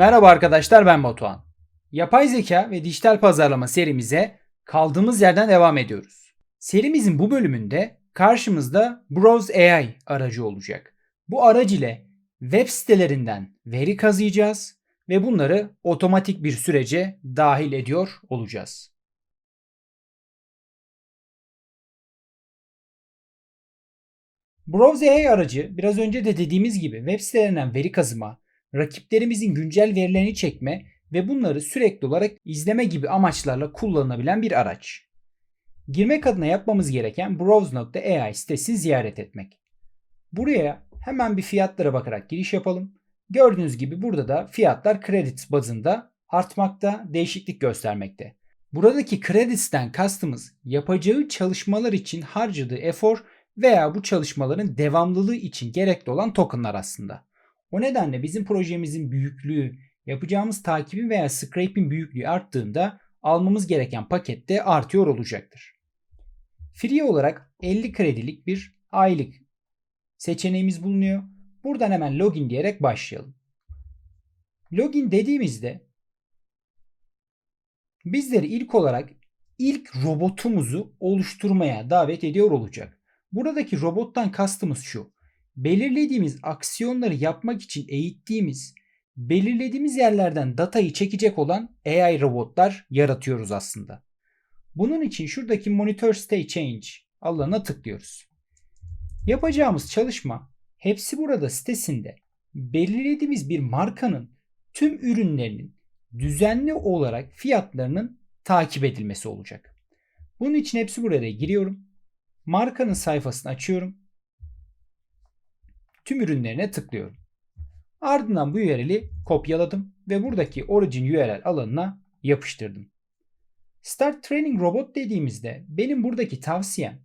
Merhaba arkadaşlar ben Batuhan. Yapay zeka ve dijital pazarlama serimize kaldığımız yerden devam ediyoruz. Serimizin bu bölümünde karşımızda Browse AI aracı olacak. Bu araç ile web sitelerinden veri kazıyacağız ve bunları otomatik bir sürece dahil ediyor olacağız. Browse AI aracı biraz önce de dediğimiz gibi web sitelerinden veri kazıma, rakiplerimizin güncel verilerini çekme ve bunları sürekli olarak izleme gibi amaçlarla kullanılabilen bir araç. Girmek adına yapmamız gereken browse.ai sitesini ziyaret etmek. Buraya hemen bir fiyatlara bakarak giriş yapalım. Gördüğünüz gibi burada da fiyatlar kredi bazında artmakta, değişiklik göstermekte. Buradaki kredisten kastımız yapacağı çalışmalar için harcadığı efor veya bu çalışmaların devamlılığı için gerekli olan tokenlar aslında. O nedenle bizim projemizin büyüklüğü, yapacağımız takibin veya scraping büyüklüğü arttığında almamız gereken pakette artıyor olacaktır. Free olarak 50 kredilik bir aylık seçeneğimiz bulunuyor. Buradan hemen login diyerek başlayalım. Login dediğimizde bizleri ilk olarak ilk robotumuzu oluşturmaya davet ediyor olacak. Buradaki robottan kastımız şu. Belirlediğimiz aksiyonları yapmak için eğittiğimiz, belirlediğimiz yerlerden datayı çekecek olan AI robotlar yaratıyoruz aslında. Bunun için şuradaki Monitor State Change alanına tıklıyoruz. Yapacağımız çalışma hepsi burada sitesinde belirlediğimiz bir markanın tüm ürünlerinin düzenli olarak fiyatlarının takip edilmesi olacak. Bunun için hepsi burada giriyorum. Markanın sayfasını açıyorum. Tüm ürünlerine tıklıyorum. Ardından bu URL'i kopyaladım ve buradaki Origin URL alanına yapıştırdım. Start Training Robot dediğimizde benim buradaki tavsiyem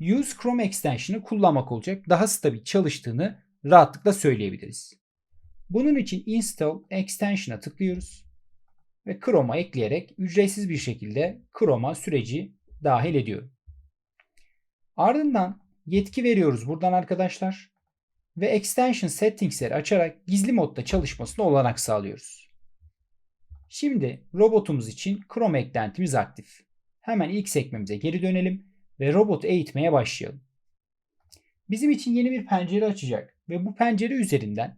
Use Chrome Extension'ı kullanmak olacak. Daha stabil çalıştığını rahatlıkla söyleyebiliriz. Bunun için Install Extension'a tıklıyoruz ve Chrome'a ekleyerek ücretsiz bir şekilde Chrome'a süreci dahil ediyorum. Ardından yetki veriyoruz buradan arkadaşlar ve Extension Settings'leri açarak gizli modda çalışmasına olanak sağlıyoruz. Şimdi robotumuz için Chrome eklentimiz aktif. Hemen ilk sekmemize geri dönelim ve robotu eğitmeye başlayalım. Bizim için yeni bir pencere açacak ve bu pencere üzerinden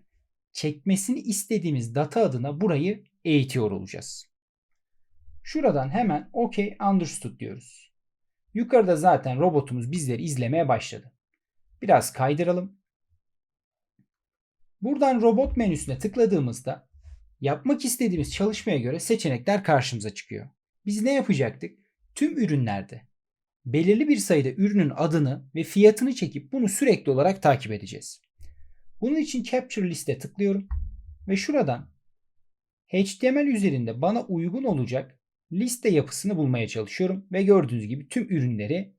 çekmesini istediğimiz data adına burayı eğitiyor olacağız. Şuradan hemen OK Understood diyoruz. Yukarıda zaten robotumuz bizleri izlemeye başladı. Biraz kaydıralım. Buradan robot menüsüne tıkladığımızda yapmak istediğimiz çalışmaya göre seçenekler karşımıza çıkıyor. Biz ne yapacaktık? Tüm ürünlerde belirli bir sayıda ürünün adını ve fiyatını çekip bunu sürekli olarak takip edeceğiz. Bunun için Capture Liste tıklıyorum ve şuradan HTML üzerinde bana uygun olacak liste yapısını bulmaya çalışıyorum ve gördüğünüz gibi tüm ürünleri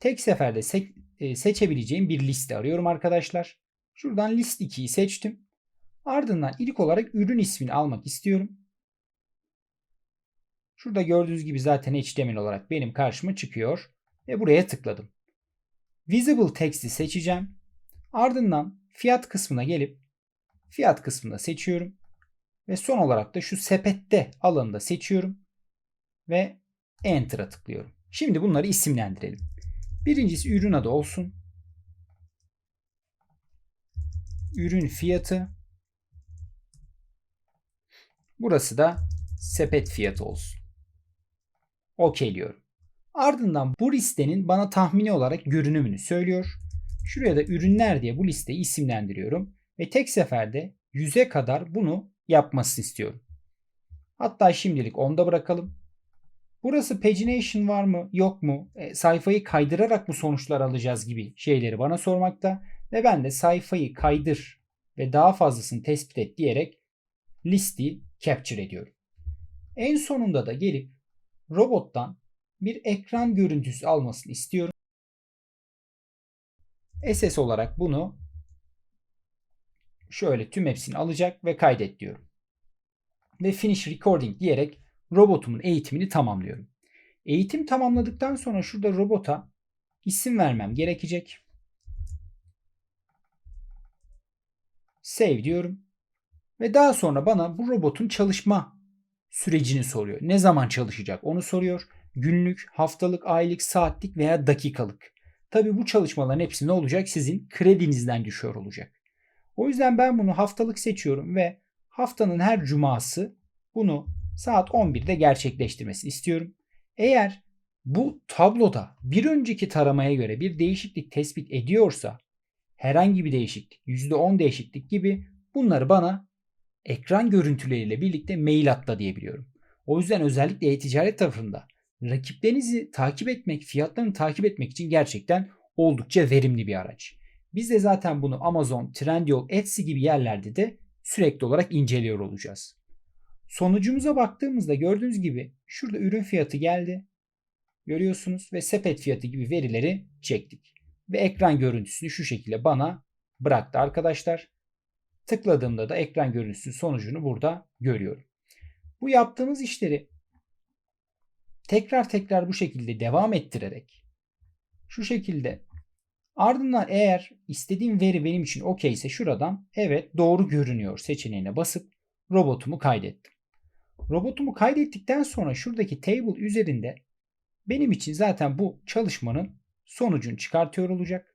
tek seferde se- e, seçebileceğim bir liste arıyorum arkadaşlar. Şuradan list 2'yi seçtim. Ardından ilk olarak ürün ismini almak istiyorum. Şurada gördüğünüz gibi zaten HTML olarak benim karşıma çıkıyor ve buraya tıkladım. Visible Text'i seçeceğim. Ardından fiyat kısmına gelip fiyat kısmında seçiyorum. Ve son olarak da şu sepette alanında seçiyorum. Ve Enter'a tıklıyorum. Şimdi bunları isimlendirelim. Birincisi ürün adı olsun. Ürün fiyatı. Burası da sepet fiyatı olsun. Okeyliyorum. Ardından bu listenin bana tahmini olarak görünümünü söylüyor. Şuraya da ürünler diye bu listeyi isimlendiriyorum. Ve tek seferde 100'e kadar bunu yapmasını istiyorum. Hatta şimdilik onda bırakalım. Burası pagination var mı yok mu e, sayfayı kaydırarak mı sonuçlar alacağız gibi şeyleri bana sormakta. Ve ben de sayfayı kaydır ve daha fazlasını tespit et diyerek listi capture ediyorum. En sonunda da gelip robottan bir ekran görüntüsü almasını istiyorum. SS olarak bunu şöyle tüm hepsini alacak ve kaydet diyorum. Ve finish recording diyerek robotumun eğitimini tamamlıyorum. Eğitim tamamladıktan sonra şurada robota isim vermem gerekecek. Save diyorum. Ve daha sonra bana bu robotun çalışma sürecini soruyor. Ne zaman çalışacak onu soruyor. Günlük, haftalık, aylık, saatlik veya dakikalık. Tabii bu çalışmaların hepsi ne olacak? Sizin kredinizden düşüyor olacak. O yüzden ben bunu haftalık seçiyorum ve haftanın her cuması bunu saat 11'de gerçekleştirmesini istiyorum. Eğer bu tabloda bir önceki taramaya göre bir değişiklik tespit ediyorsa herhangi bir değişiklik, %10 değişiklik gibi bunları bana ekran görüntüleriyle birlikte mail atla diyebiliyorum. O yüzden özellikle e-ticaret tarafında rakiplerinizi takip etmek, fiyatlarını takip etmek için gerçekten oldukça verimli bir araç. Biz de zaten bunu Amazon, Trendyol, Etsy gibi yerlerde de sürekli olarak inceliyor olacağız. Sonucumuza baktığımızda gördüğünüz gibi şurada ürün fiyatı geldi. Görüyorsunuz ve sepet fiyatı gibi verileri çektik. Ve ekran görüntüsünü şu şekilde bana bıraktı arkadaşlar. Tıkladığımda da ekran görüntüsü sonucunu burada görüyorum. Bu yaptığımız işleri tekrar tekrar bu şekilde devam ettirerek şu şekilde ardından eğer istediğim veri benim için okey ise şuradan evet doğru görünüyor seçeneğine basıp robotumu kaydettim. Robotumu kaydettikten sonra şuradaki table üzerinde benim için zaten bu çalışmanın sonucunu çıkartıyor olacak.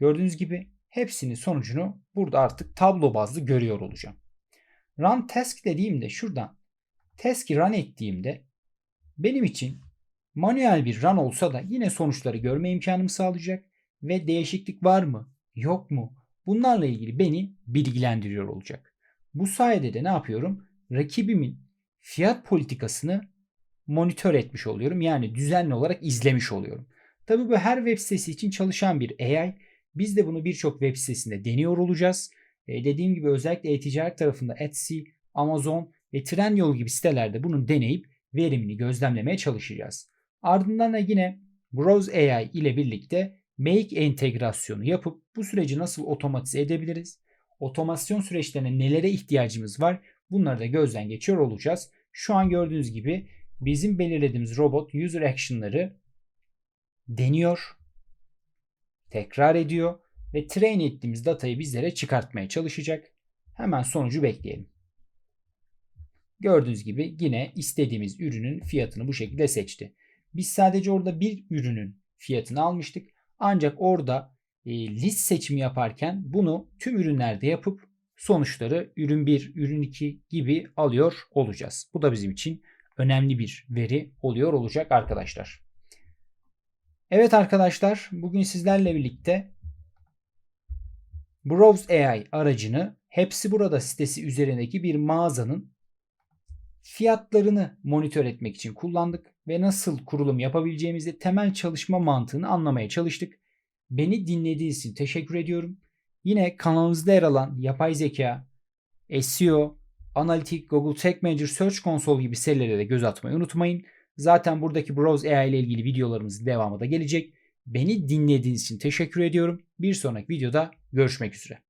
Gördüğünüz gibi hepsinin sonucunu burada artık tablo bazlı görüyor olacağım. Run task dediğimde şuradan task'i run ettiğimde benim için manuel bir run olsa da yine sonuçları görme imkanımı sağlayacak ve değişiklik var mı yok mu bunlarla ilgili beni bilgilendiriyor olacak. Bu sayede de ne yapıyorum? Rakibimin fiyat politikasını monitör etmiş oluyorum. Yani düzenli olarak izlemiş oluyorum. Tabi bu her web sitesi için çalışan bir AI. Biz de bunu birçok web sitesinde deniyor olacağız. E, dediğim gibi özellikle e-ticaret tarafında Etsy, Amazon ve Trendyol gibi sitelerde bunun deneyip verimini gözlemlemeye çalışacağız. Ardından da yine Browse AI ile birlikte Make entegrasyonu yapıp bu süreci nasıl otomatize edebiliriz? Otomasyon süreçlerine nelere ihtiyacımız var? Bunları da gözden geçiyor olacağız. Şu an gördüğünüz gibi bizim belirlediğimiz robot user action'ları deniyor, tekrar ediyor ve train ettiğimiz datayı bizlere çıkartmaya çalışacak. Hemen sonucu bekleyelim. Gördüğünüz gibi yine istediğimiz ürünün fiyatını bu şekilde seçti. Biz sadece orada bir ürünün fiyatını almıştık. Ancak orada e, list seçimi yaparken bunu tüm ürünlerde yapıp sonuçları ürün 1, ürün 2 gibi alıyor olacağız. Bu da bizim için önemli bir veri oluyor olacak arkadaşlar. Evet arkadaşlar bugün sizlerle birlikte Browse AI aracını hepsi burada sitesi üzerindeki bir mağazanın fiyatlarını monitör etmek için kullandık ve nasıl kurulum yapabileceğimizi temel çalışma mantığını anlamaya çalıştık. Beni dinlediğiniz için teşekkür ediyorum. Yine kanalımızda yer alan yapay zeka, SEO, analitik, Google Tag Manager, Search Console gibi serilere de göz atmayı unutmayın. Zaten buradaki Browse AI ile ilgili videolarımızın devamı da gelecek. Beni dinlediğiniz için teşekkür ediyorum. Bir sonraki videoda görüşmek üzere.